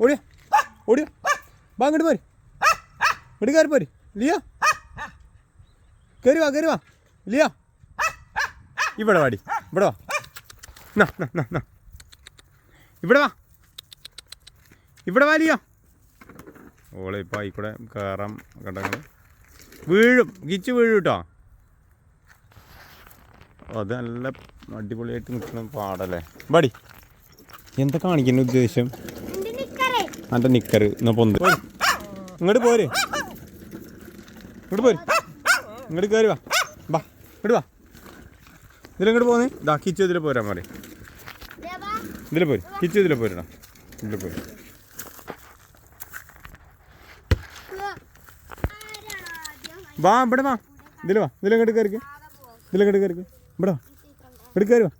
ഓടിയ. ഓടിയ. വാ അങ്ങോട്ട് പോര്. ഇങ്ങോട്ട് കയറി പോര്. ലിയോ. കയറി വാ കയറി വാ. ലിയോ. ഇവിടെ വാടി ഇവിടെ വാ. നാ, നാ, നാ. ഇവിടെ വാ. ഇവിടെ വാ ലിയോ. ഓളെ ഇപ്പം ആയിക്കൂടെ കയറാം കണ്ടങ്ങൾ വീഴും. ഗിച്ച് വീഴും കേട്ടോ അത് നല്ല അടിപൊളിയായിട്ട് നിൽക്കുന്ന പാടല്ലേ. ബടി എന്താ കാണിക്കുന്ന ഉദ്ദേശം? എന്റെ നിക്കർ എന്നാ പൊന്ത്. ഇങ്ങോട്ട് പോര്. ഇങ്ങോട്ട് പോര്. ഇങ്ങോട്ട് കയറി വാ. വാ ഇങ്ങോട്ട് വാ. ഇതിലിങ്ങോട്ട് പോന്നേ. ഇതാ കിച്ചു ഇതിൽ പോരാൻ മാറി ഇതിൽ പോര്. കിച്ചു ഇതിൽ പോരടാ. ഇതിൽ പോര്. വാ ഇവിടെ വാ. ഇതിൽ വാ. ഇതിലങ്ങോട്ട് കയറിക്ക് ഇതിലങ്ങോട്ട് കയറിക്ക് ഇവിടെ വാ. ഇവിടെ കയറി വാ.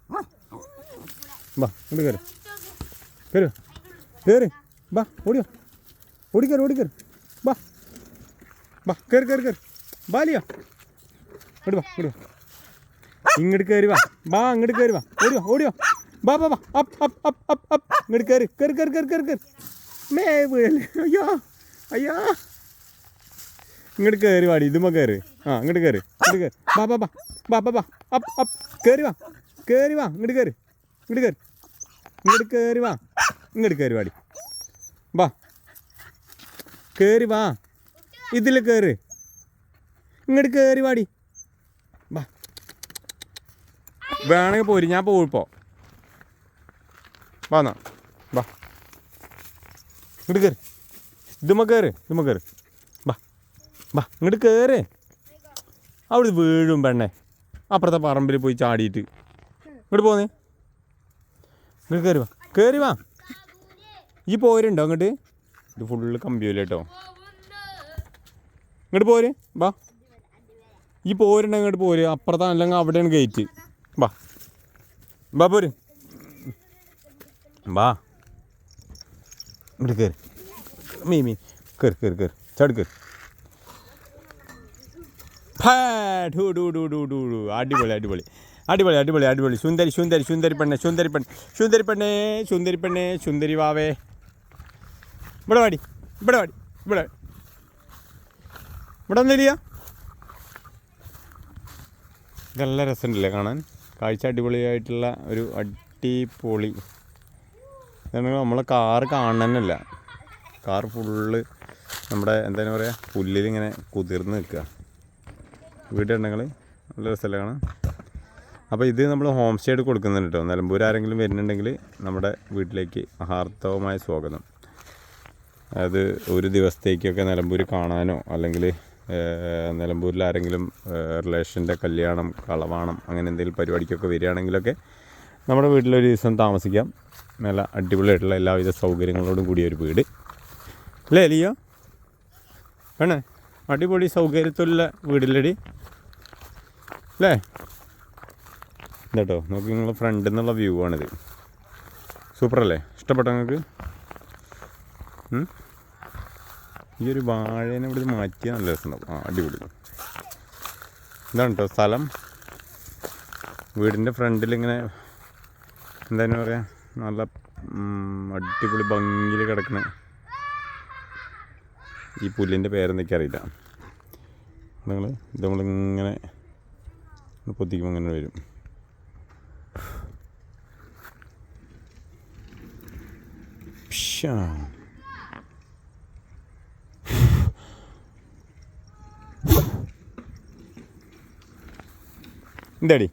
വാ ഇങ്ങോട്ട് കയറി കയറി കയറി വാ ഓടിയോ. ഓടിക്കയറി ഓടിക്കയറി. ബാ. ബാ കയറി കയറി കയറി. ബാലിയോ ഇങ്ങോട്ട് വാ ഇങ്ങോട്ട് വാ. ഇങ്ങോട്ട് കയറി വാ. ബാ അങ്ങോട്ട് കയറി വാ. ഓടിയോ ഓടിയോ ബാ ബാ ബാ. Up up up up up ഇങ്ങോട്ട് കയറി. കയറി കയറി കയറി കയറി കയറി. മേ വീഴല്ലേ അയ്യോ അയ്യോ. ഇങ്ങോട്ട് കയറി വാടി ഇതുമ്മ കയറി. ആ ഇങ്ങോട്ട് കയറി ഇങ്ങോട്ട് കയറി. ബാ ബാ ബാ. ബാ ബാ ബാ. അപ്പ് അപ്പ് കയറി വാ. കയറി വാ. ഇങ്ങോട്ട് കയറി ഇങ്ങോട്ട് കയറി. ഇങ്ങോട്ട് കയറി വാ. ഇങ്ങോട്ട് കയറി വാടി. കയറി വാ. ഇതിൽ കേറ്. ഇങ്ങോട്ട് കയറി വാടി. വാ. വേണമെങ്കിൽ പോരി ഞാൻ പോയിപ്പോ വാന്നാ വാ ഇങ്ങോട്ട് കയറി ഇതുമ്മ കയറ് ഇതുമ്മ കയറ് വാ. വാ ഇങ്ങോട്ട് കയറ് അവിടെ വീഴും പെണ്ണേ. അപ്പുറത്തെ പറമ്പിൽ പോയി ചാടിയിട്ട്. ഇങ്ങോട്ട് പോന്നേ. ഇങ്ങോട്ട് കയറി വാ. കയറി വാ. ഈ പോരുണ്ടോ അങ്ങോട്ട്? ഇത് ഫുള്ള് കമ്പിയല്ലേ കേട്ടോ. ഇങ്ങോട്ട് പോര് വാ ഈ പോരുണ്ട് ഇങ്ങോട്ട് പോര്. അപ്പുറത്താണ് അല്ലെങ്കിൽ അവിടെയാണ് ഗേറ്റ് വാ വാ പോര്. വാ ഇങ്ങോട്ട് കയറി മീ മീ. കയറി കയറി കയറി ചാടി കയറി. അടിപൊളി അടിപൊളി. അടിപൊളി അടിപൊളി അടിപൊളി. സുന്ദരി സുന്ദരി സുന്ദരി പെണ്ണെ സുന്ദരി പെണ്ണ് സുന്ദരി പെണ്ണെ സുന്ദരി പെണ്ണെ സുന്ദരി വാവേ. ഇവിടെ വാടി ഇവിടെ വാടി ഇവിടെ ഇവിടെ ഒന്നില്ല നല്ല രസമുണ്ടല്ലേ കാണാൻ? കാഴ്ച അടിപൊളിയായിട്ടുള്ള ഒരു അടിപൊളി. ഇതാണ് നമ്മളെ കാറ് കാണാനല്ല കാർ ഫുള്ള് നമ്മുടെ എന്താണ് പറയുക പുല്ലിലിങ്ങനെ കുതിർന്ന് നിൽക്കുക. വീടുണ്ടെങ്കിൽ നല്ല രസമല്ലേ കാണാൻ? അപ്പോൾ ഇത് നമ്മൾ ഹോം സ്റ്റേ കൊടുക്കുന്നുണ്ട് കേട്ടോ. നിലമ്പൂർ ആരെങ്കിലും വരുന്നുണ്ടെങ്കിൽ നമ്മുടെ വീട്ടിലേക്ക് ഹാർദവമായ സ്വാഗതം. അത് ഒരു ദിവസത്തേക്കൊക്കെ നിലമ്പൂർ കാണാനോ അല്ലെങ്കിൽ നിലമ്പൂരിൽ ആരെങ്കിലും റിലേഷന്റെ കല്യാണം കളവാണം അങ്ങനെ എന്തെങ്കിലും പരിപാടിക്കൊക്കെ വരികയാണെങ്കിലൊക്കെ നമ്മുടെ വീട്ടിലൊരു ദിവസം താമസിക്കാം. നല്ല അടിപൊളിയായിട്ടുള്ള എല്ലാവിധ സൗകര്യങ്ങളോടും കൂടിയ ഒരു വീട്. അല്ലേ അലിയോ വേണേ അടിപൊളി സൗകര്യത്തിലുള്ള വീടില്ലടി. അല്ലേ? ഇതാട്ടോ നോക്കി നിങ്ങളുടെ ഫ്രണ്ടിൽ നിന്നുള്ള വ്യൂ ആണിത്. സൂപ്പറല്ലേ? ഇഷ്ടപ്പെട്ടോ നിങ്ങൾക്ക്? ഈ ഒരു വാഴേനെ ഇവിടെ മാറ്റിയാൽ നല്ല രസമുണ്ടാവും. ആ അടിപൊളി. ഇതാണ് കേട്ടോ സ്ഥലം. വീടിന്റെ ഫ്രണ്ടിൽ ഇങ്ങനെ എന്താ പറയുക നല്ല അടിപൊളി ഭംഗിയിൽ കിടക്കണ ഈ പുല്ലിന്റെ പേരെന്തൊക്കെ അറിയില്ല. നിങ്ങൾ ഇത് നമ്മളിങ്ങനെ പൊത്തിക്കുമ്പോൾ ഇങ്ങനെ വരും. പ്ഷ്യാ. എന്താടി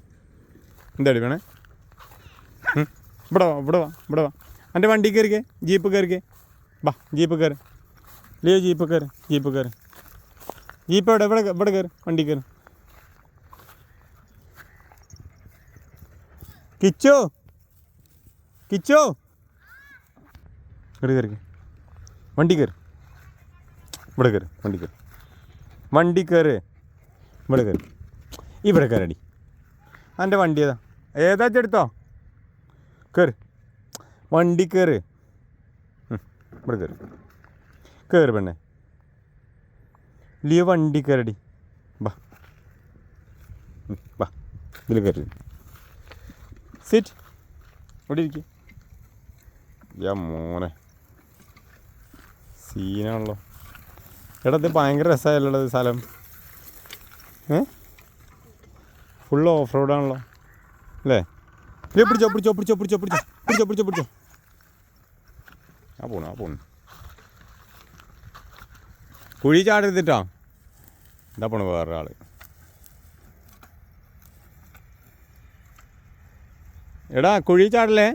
എന്താടി വേണേ? ഇവിടെ വാ ഇവിടെ വാ ഇവിടെ വാ. എന്റെ വണ്ടി കയറിക്കേ ജീപ്പ് കയറിക്കേ വാ ജീപ്പ് കയറി. ലിയോ ജീപ്പ് കയറി ജീപ്പ് കയറി. ജീപ്പ് എവിടെ ഇവിടെ ഇവിടെ കയറി വണ്ടി കയറി. കിച്ചോ? കിച്ചോ? ഇവിടെ കയറി വണ്ടി കയറി. ഇവിടെ കയറി വണ്ടി കയറി. വണ്ടി കയറി. ഇവിടെ കയറി. ഇവിടെ കയറടി. എന്റെ വണ്ടി ഏതാ? ഏതാ എടുത്തോ? കയറി വണ്ടി കയറി ഇവിടെ കയറി കയറി പെണ്ണെ. ലിയോ വണ്ടി കയറടി ബാ. ഇതിൽ കയറി സിറ്റ് ഇവിടെ ഇരിക്കും. യാ മോനെ. സീനാണല്ലോ. എടാ ഇത് ഭയങ്കര രസമായല്ലോ സ്ഥലം. ഏ? ഫുള്ള് ഓഫ് റോഡാണല്ലോ അല്ലേ? ഇല്ലേ പിടിച്ചോ പിടിച്ചോ പിടിച്ചോ പിടിച്ചോ പിടിച്ചോ പിടിച്ചോ പിടിച്ചോ പിടിച്ചോ. ആ പോണു ആ പോണു. കുഴി ചാടരുതിട്ടാ എന്താ പോണു വേറൊരാൾ. എടാ കുഴി ചാടല്ലേ?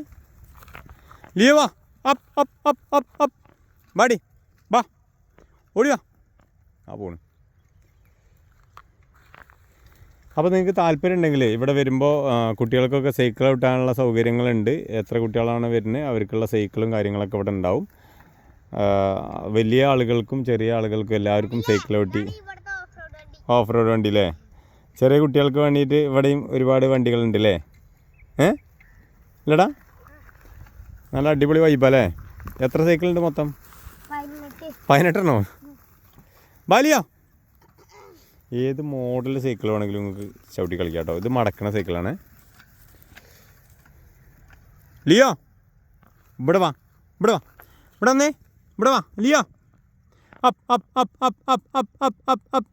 ലീവാ up up up up up വാടി വാ. ഓടിവാ ആ പോണു. അപ്പോൾ നിങ്ങൾക്ക് താല്പര്യം ഉണ്ടെങ്കിൽ ഇവിടെ വരുമ്പോൾ കുട്ടികൾക്കൊക്കെ സൈക്കിൾ വിട്ടാനുള്ള സൗകര്യങ്ങളുണ്ട്. എത്ര കുട്ടികളാണ് വരുന്നത് അവർക്കുള്ള സൈക്കിളും കാര്യങ്ങളൊക്കെ ഇവിടെ ഉണ്ടാവും. വലിയ ആളുകൾക്കും ചെറിയ ആളുകൾക്കും എല്ലാവർക്കും സൈക്കിൾ വിട്ടി ഇവിടുത്തെ ഓഫ് റോഡ് വണ്ടി അല്ലേ ചെറിയ കുട്ടികൾക്ക് വേണ്ടിയിട്ട് ഇവിടെയും ഒരുപാട് വണ്ടികളുണ്ട് അല്ലേ ഏ? ഇല്ലടാ? നല്ല അടിപൊളി വൈബല്ലേ എത്ര സൈക്കിളുണ്ട് മൊത്തം? പതിനെട്ട്. പതിനെട്ടെണ്ണോ? ബാലിയോ? ഏത് മോഡൽ സൈക്കിൾ വേണമെങ്കിലും നിങ്ങൾക്ക് ചവിട്ടി കളിക്കാം കേട്ടോ. ഇത് മടക്കണ സൈക്കിളാണ് ലിയോ ഇവിടെ വാ ഇവിടെ വാ. ഇവിടെ വന്നേ ഇവിടെ വാ Leo. Up up up up up up up up up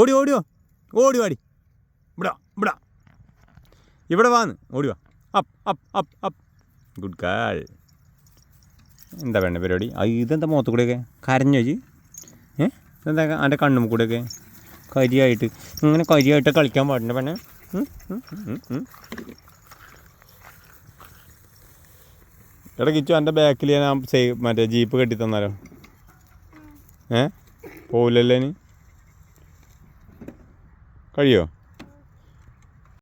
ഓടി ഓടിയോ ഓടി വാടി. ഇവിടെ ഇവിടെ. ഇവിടെ വാന്ന് ഓടി വാ. Up up up up good girl എന്താ വേണ്ട പരിപാടി? ഇതെന്താ മുഖത്ത് കൂടെയൊക്കെ കരഞ്ഞു ജി ഇതെന്താ എന്റെ കണ്ണും കൂടെയൊക്കെ? കരിയായിട്ട്. ഇങ്ങനെ കരിയായിട്ട് കളിക്കാൻ പാടില്ല ഉം. എടാ കിച്ചു എന്റെ ബാക്കിൽ ഞാൻ മറ്റേ ജീപ്പ് കെട്ടി തന്നാലോ? ഏ? പോവില്ലല്ലേ ഇനി? കഴിയോ?